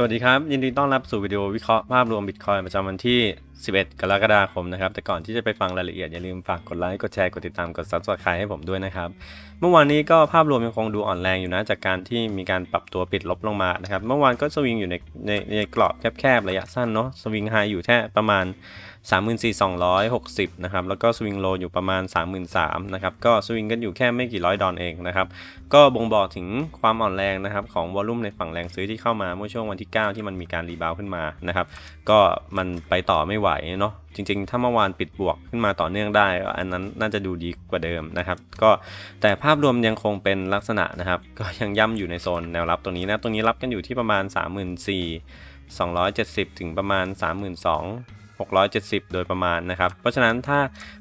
สวัสดีครับ ยินดีต้อนรับสู่วิดีโอวิเคราะห์ภาพรวมบิตคอยประจำวันที่ 11 กรกฎาคมนะครับ แต่ก่อนที่จะไปฟังรายละเอียด อย่าลืมฝากกดไลค์กดแชร์กดติดตามกด subscribe ให้ผมด้วยนะครับ เมื่อวานนี้ก็ภาพรวมยังคงดูอ่อนแรงอยู่นะ จากการที่มีการปรับตัวปิดลบลงมานะครับ เมื่อวานก็สวิงอยู่ในในในกรอบแคบๆ ระยะสั้นเนาะสวิงไฮอยู่แค่ประมาณ 34,260 นะครับ แล้วก็สวิงโลอยู่ประมาณ 33,000นะครับก็สวิงกันอยู่แค่ไม่กี่ร้อยดอลเองนะครับก็บ่งบอกถึงความอ่อนแรงนะครับของวอลลุ่มในฝั่งแรงซื้อที่เข้ามาเมื่อช่วงวันที่ 9 ที่มันมีการรีบาวขึ้นมานะครับก็มันไปต่อไม่ไหวเนาะจริงๆ ถ้าเมื่อวานปิดบวกขึ้นมาต่อเนื่องได้ อันนั้นน่าจะดูดีกว่าเดิมนะครับ ก็แต่ภาพรวมยังคงเป็นลักษณะนะครับ ก็ยังย่ำอยู่ในโซนแนวรับตรงนี้นะตรงนี้รับกันอยู่ที่ประมาณ 34,270 ถึงประมาณ 3 2 0 0 670 โดยประมาณนะครับ เพราะฉะนั้นถ้า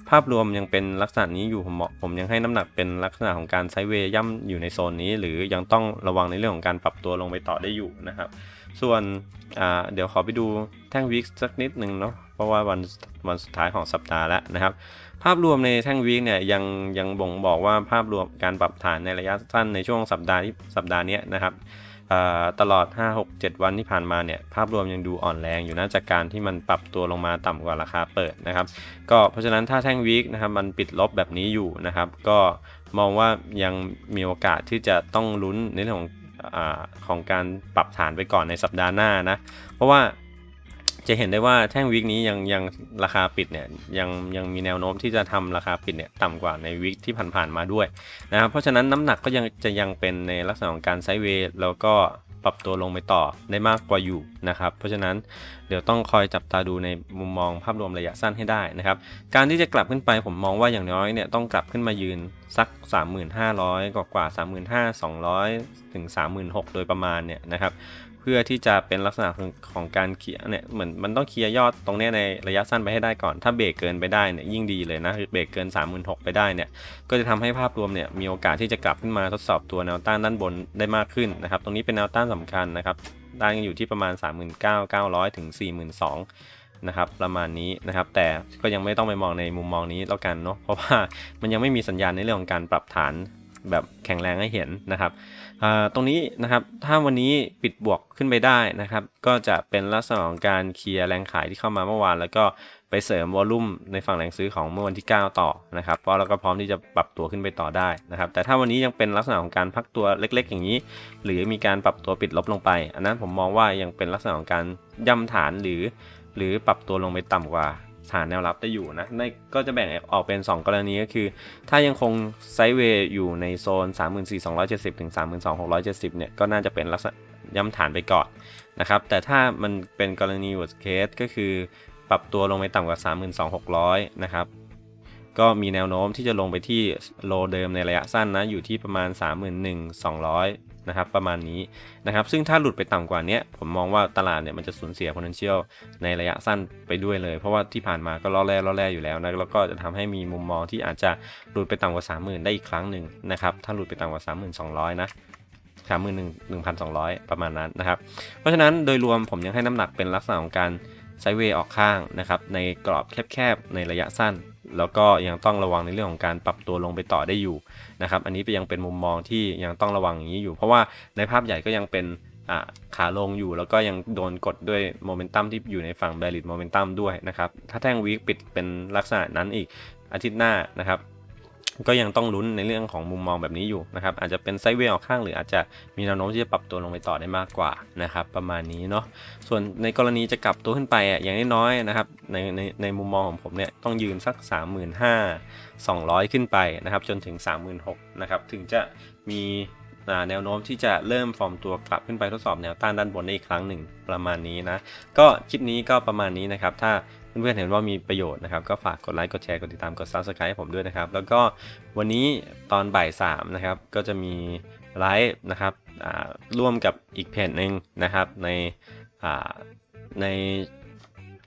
ภาพรวมยังเป็นลักษณะนี้อยู่ผมเหมาะผมยังให้น้ำหนักเป็นลักษณะของการไซเวย์ย่ำอยู่ในโซนนี้ หรือยังต้องระวังในเรื่องของการปรับตัวลงไปต่อได้อยู่นะครับ ส่วนเดี๋ยวขอไปดูแท่งวิกสักนิดหนึ่งเนาะ เพราะว่าวันวันสุดท้ายของสัปดาห์แล้วนะครับ ภาพรวมในแท่งวิกเนี่ยยังยังบ่งบอกว่าภาพรวมการปรับฐานในระยะสั้นในช่วงสัปดาห์ที่สัปดาห์นี้นะครับตลอด 5 6 7 วันที่ผ่านมาเนี่ยภาพรวมยังดูอ่อนแรงอยู่นะจากการที่มันปรับตัวลงมาต่ำกว่าราคาเปิดนะครับ ก็เพราะฉะนั้นถ้าแท่งวีคนะครับมันปิดลบแบบนี้อยู่นะครับ ก็มองว่ายังมีโอกาสที่จะต้องลุ้นในเรื่องของอของการปรับฐานไปก่อนในสัปดาห์หน้านะ เพราะว่า จะเห็นได้ว่าแท่งวิกนี้ยังยังราคาปิดเนี่ยยังยังมีแนวโน้มที่จะทำราคาปิดเนี่ยต่ำกว่าในวิกที่ผ่านๆมาด้วยนะครับเพราะฉะนั้นน้ำหนักก็ยังจะยังเป็นในลักษณะของการไซด์เวย์แล้วก็ปรับตัวลงไปต่อได้มากกว่าอยู่นะครับ เพราะฉะนั้นเดี๋ยวต้องคอยจับตาดูในมุมมองภาพรวมระยะสั้นให้ได้นะครับ การที่จะกลับขึ้นไปผมมองว่าอย่างน้อยเนี่ยต้องกลับขึ้นมายืนสัก 3,500 กว่ากว่า 35,200 ถึง 36,000 โดยประมาณเนี่ยนะครับเพื่อที่จะเป็นลักษณะของการเคลียร์เนี่ยเหมือนมันต้องเคลียร์ยอดตรงนี้ในระยะสั้นไปให้ได้ก่อน ถ้าเบรกเกินไปได้เนี่ยยิ่งดีเลยนะคือเบรกเกิน 36,000ไปได้เนี่ยก็จะทำให้ภาพรวมเนี่ยมีโอกาสที่จะกลับขึ้นมาทดสอบตัวแนวต้านด้านบนได้มากขึ้นนะครับตรงนี้เป็นแนวต้านสำคัญนะครับด้านอยู่ที่ประมาณ 39,900ถึง42,000นะครับประมาณนี้นะครับแต่ก็ยังไม่ต้องไปมองในมุมมองนี้แล้วกันเนาะเพราะว่ามันยังไม่มีสัญญาณในเรื่องของการปรับฐาน แบบแข็งแรงให้เห็นนะครับตรงนี้นะครับถ้าวันนี้ปิดบวกขึ้นไปได้นะครับ ก็จะเป็นลักษณะของการเคลียร์แรงขายที่เข้ามาเมื่อวาน แล้วก็ไปเสริมวอลุ่มในฝั่งแรงซื้อของเมื่อวันที่ 9 ต่อนะครับเพราะเราก็พร้อมที่จะปรับตัวขึ้นไปต่อได้นะครับ แต่ถ้าวันนี้ยังเป็นลักษณะของการพักตัวเล็ก ๆ อย่างนี้ หรือมีการปรับตัวปิดลบลงไป อันนั้นผมมองว่ายังเป็นลักษณะของการย่ำฐานหรือ หรือปรับตัวลงไปต่ำกว่า ฐานแนวรับได้อยู่นะในก็จะแบ่งออกเป็น 2 กรณีก็คือ ถ้ายังคงไซด์เวย์อยู่ในโซน 34,270 ถึง 32,670 เนี่ย ก็น่าจะเป็นลักษณะย้ำฐานไปก่อนนะครับ แต่ถ้ามันเป็นกรณี worst case ก็คือ ปรับตัวลงไปต่ำกว่า 32,600 นะครับ ก็มีแนวโน้มที่จะลงไปที่โลเดิมในระยะสั้นนะ อยู่ที่ประมาณ 31,200 นะครับประมาณนี้นะครับซึ่งถ้าหลุดไปต่ำกว่านี้ผมมองว่าตลาดเนี่ยมันจะสูญเสีย potential ในระยะสั้นไปด้วยเลย เพราะว่าที่ผ่านมาก็ล่อแร่ล่อแร่อยู่แล้วนะแล้วก็จะทำให้มีมุมมองที่อาจจะหลุดไปต่ำกว่า 30,000 ได้อีกครั้งหนึ่งนะครับถ้าหลุดไปต่ำกว่า 3,200 นะสามหมื่นหนึ่งหนึ่งพันสองร้อยประมาณนั้นนะครับ เพราะฉะนั้นโดยรวมผมยังให้น้ำหนักเป็นลักษณะของการไซเวย์ออกข้างนะครับในกรอบแคบๆในระยะสั้น แล้วก็ยังต้องระวังในเรื่องของการปรับตัวลงไปต่อได้อยู่นะครับ อันนี้ยังเป็นมุมมองที่ยังต้องระวังอย่างนี้อยู่ เพราะว่าในภาพใหญ่ก็ยังเป็นขาลงอยู่แล้วก็ยังโดนกดด้วยโมเมนตัมที่อยู่ในฝั่งแบริดโมเมนตัมด้วยนะครับ ถ้าแท่งวีคปิดเป็นลักษณะนั้นอีกอาทิตย์หน้านะครับ ก็ยังต้องลุ้นในเรื่องของมุมมองแบบนี้อยู่นะครับ อาจจะเป็นไซด์เวย์ออกข้างหรืออาจจะมีแนวโน้มที่จะปรับตัวลงไปต่อได้มากกว่านะครับ ประมาณนี้เนาะส่วนในกรณีจะกลับตัวขึ้นไปอะอย่างน้อยๆนะครับในในในมุมมองของผมเนี่ยต้องยืนสัก 35,200 ขึ้นไปนะครับ จนถึง 36,000นะครับถึงจะมีแนวโน้มที่จะเริ่มฟอร์มตัวกลับขึ้นไปทดสอบแนวต้านด้านบนได้อีกครั้งหนึ่งประมาณนี้นะ ก็คลิปนี้ก็ประมาณนี้นะครับ ถ้า เพื่อนๆเห็นว่ามีประโยชน์นะครับ ก็ฝากกดไลค์กดแชร์กดติดตามกด subscribe ให้ผมด้วยนะครับ แล้วก็วันนี้ตอนบ่ายสามนะครับ ก็จะมีไลฟ์นะครับร่วมกับอีกเพจหนึ่งนะครับในใน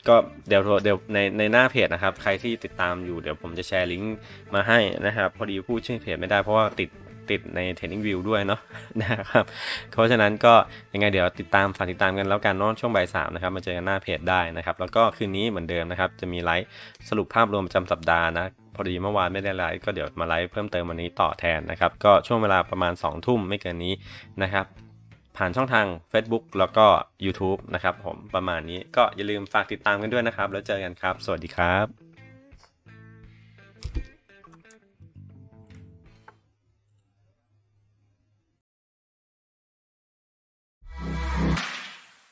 ก็เดี๋ยวเดี๋ยวในในหน้าเพจนะครับ ใครที่ติดตามอยู่เดี๋ยวผมจะแชร์ลิงก์มาให้นะครับ พอดีพูดชื่อเพจไม่ได้เพราะว่าติด ติดใน Training View ด้วยเนาะนะครับเพราะฉะนั้นก็ยังไงเดี๋ยวติดตามฝากติดตามกันแล้วกันเนาะช่วงบ่ายสามนะครับมาเจอกันหน้าเพจได้นะครับ แล้วก็คืนนี้เหมือนเดิมนะครับ จะมีไลฟ์สรุปภาพรวมประจำสัปดาห์นะพอดีเมื่อวานไม่ได้ไลฟ์ก็เดี๋ยวมาไลฟ์เพิ่มเติมวันนี้ต่อแทนนะครับ ก็ช่วงเวลาประมาณ 2 ทุ่มไม่เกินนี้นะครับ ผ่านช่องทาง Facebook แล้วก็ YouTube นะครับผมประมาณนี้ก็อย่าลืมฝากติดตามกันด้วยนะครับ แล้วเจอกันครับ สวัสดีครับ